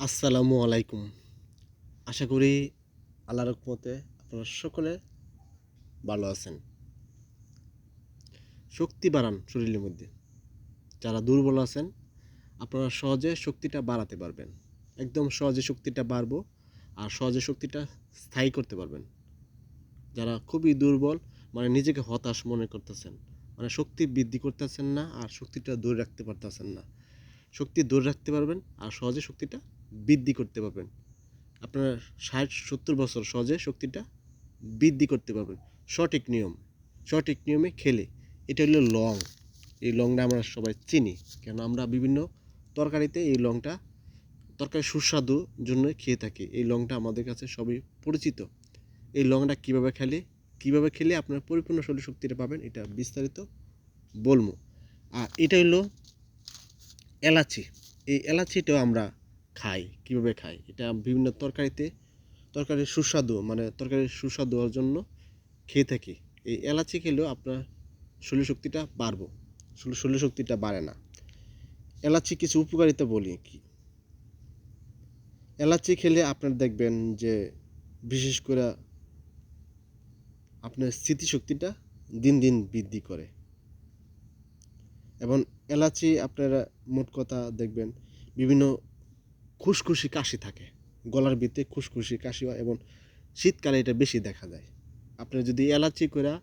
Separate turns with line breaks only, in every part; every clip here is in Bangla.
আসসালামু আলাইকুম। আশা করি আল্লাহ রকমতে আপনারা সকলে ভালো আছেন। শক্তি বাড়ান শরীরের মধ্যে। যারা দুর্বল আছেন, আপনারা সহজে শক্তিটা বাড়াতে পারবেন। একদম সহজে শক্তিটা বাড়বো আর সহজে শক্তিটা স্থায়ী করতে পারবেন। যারা খুবই দুর্বল মানে নিজেকে হতাশ মনে করতেছেন মানে শক্তি বৃদ্ধি করতেছেন না আর শক্তিটা দূরে রাখতে পারতেছেন না। শক্তি ধরে রাখতে পারবেন আর সহজে শক্তিটা বৃদ্ধি করতে পারবেন। আপনার ষাট, সত্তর বছর সহজে শক্তিটা বৃদ্ধি করতে পারবেন। সঠিক নিয়ম, সঠিক নিয়মে খেলে। এটা হলো লং। এই লংটা আমরা সবাই চিনি। কেন আমরা বিভিন্ন তরকারিতে এই লংটা, তরকারি সুস্বাদু জন্য খেয়ে থাকি। এই লংটা আমাদের কাছে সবই পরিচিত। এই লংটা কীভাবে খেলে কীভাবে খেলে আপনার পরিপূর্ণ শরীর শক্তিটা পাবেন, এটা বিস্তারিত বলব। আর এটা হলো এলাচি। এই এলাচিটাও আমরা খাই কীভাবে খাই এটা বিভিন্ন তরকারিতে, তরকারির সুস্বাদু মানে তরকারির সুস্বাদু হওয়ার জন্য খেয়ে থাকি। এই এলাচি খেলেও আপনার শরীর শক্তিটা বাড়বো শরীর শক্তিটা বাড়ে না। এলাচি কিছু উপকারিতা বলি কি? এলাচি খেলে আপনার দেখবেন যে বিশেষ করে আপনার স্মৃতিশক্তিটা দিন দিন বৃদ্ধি করে। এবং এলাচি আপনারা মোট কথা দেখবেন বিভিন্ন খুশখুশি কাশি থাকে। গলার ভিতরে খুশখুশি কাশি হয় এবং শীতকালে এটা বেশি দেখা যায়। আপনি যদি এলাচি করে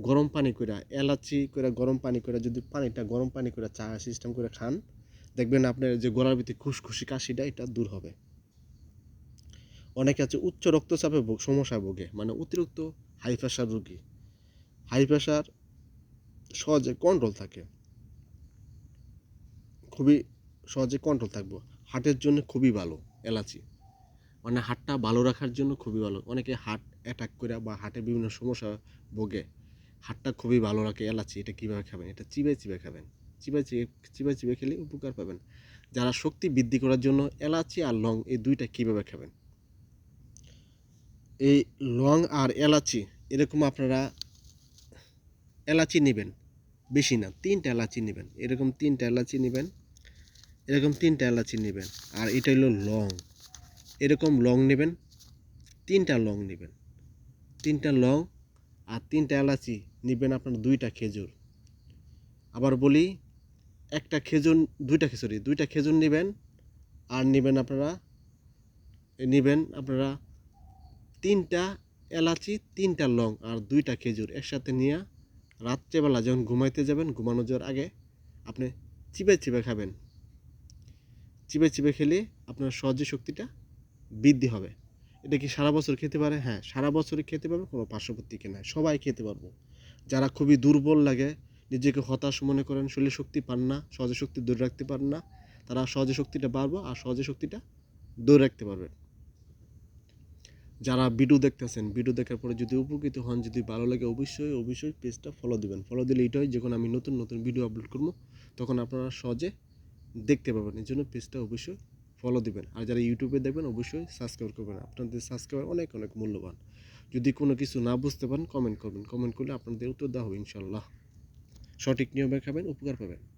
গরম পানি করে এলাচি করে গরম পানি করে যদি পানিটা গরম পানি করে চা সিস্টেম করে খান, দেখবেন আপনার যে গলার ভিতরে খুশখুশি কাশিটা এটা দূর হবে। অনেকে আছে উচ্চ রক্তচাপে সমস্যায় ভোগে মানে অতিরিক্ত হাই প্রেশার রোগী। হাই প্রেশার সহজে কন্ট্রোল থাকে। খুবই সহজে কন্ট্রোল থাকব। হার্টের জন্য খুবই ভালো, এলাচি। মানে হার্টটা ভালো রাখার জন্য খুবই ভালো। অনেকে হার্ট অ্যাটাক করে বা হার্টে বিভিন্ন সমস্যা ভোগে। হার্টটা খুবই ভালো রাখে এলাচি, এটা কীভাবে খাবেন? এটা চিবে চিবে খাবেন। চিবে চিবে চিবে চিবে খেলে উপকার পাবেন। যারা শক্তি বৃদ্ধি করার জন্য এলাচি আর লং এই দুইটা কীভাবে খাবেন? এই লং আর এলাচি, এরকম আপনারা এলাচি নেবেন। বেশি না, তিনটা এলাচি নেবেন। এরকম তিনটা এলাচি নেবেন। এরকম তিনটা এলাচি নেবেন। আর এটা হলো লং। এরকম লং নেবেন, তিনটা লং নেবেন। তিনটা লং আর তিনটা এলাচি নেবেন আপনার দুইটা খেজুর। আবার বলি, একটা খেজুর, দুইটা খেজুরি দুইটা খেজুর নেবেন আর নেবেন আপনারা নেবেন আপনারা তিনটা এলাচি, তিনটা লং আর দুইটা খেজুর একসাথে নিয়ে রাত্রেবেলা যখন ঘুমাইতে যাবেন ঘুমানো যাওয়ার আগে আপনি চিপে চিপে খাবেন। চিবে চিবে খেলে আপনার সহজে শক্তিটা বৃদ্ধি হবে। এটা কি সারা বছর খেতে পারে? হ্যাঁ সারা বছরই খেতে পারবে, কোনো পার্শ্ববর্তীকে নাই। সবাই খেতে পারব। যারা খুবই দুর্বল লাগে, নিজেকে হতাশ মনে করেন, শরীরে শক্তি পান না, সহজে শক্তি দূরে রাখতে পারেন না, তারা সহজে শক্তিটা বাড়বো আর সহজে শক্তিটা দূরে রাখতে পারবেন। যারা ভিডিও দেখতেছেন, ভিডিও দেখার পরে যদি উপকৃত হন, যদি ভালো লাগে অবশ্যই অবশ্যই পেজটা ফলো দিবেন। ফলো দিলে এটাই যখন আমি নতুন নতুন ভিডিও আপলোড করব, তখন আপনারা সহজে দেখতে পাবেন এই জন্য পেজটা অবশ্যই ফলো দেবেন। আর যারা ইউটিউবে দেখবেন, অবশ্যই সাবস্ক্রাইব করবেন। আপনাদের সাবস্ক্রাইবার অনেক অনেক মূল্যবান। যদি কোনো কিছু না বুঝতে পারেন কমেন্ট করবেন। কমেন্ট করলে আপনাদের উত্তর দেওয়া হবে ইনশাল্লাহ সঠিক নিয়মে খাবেন, উপকার পাবেন।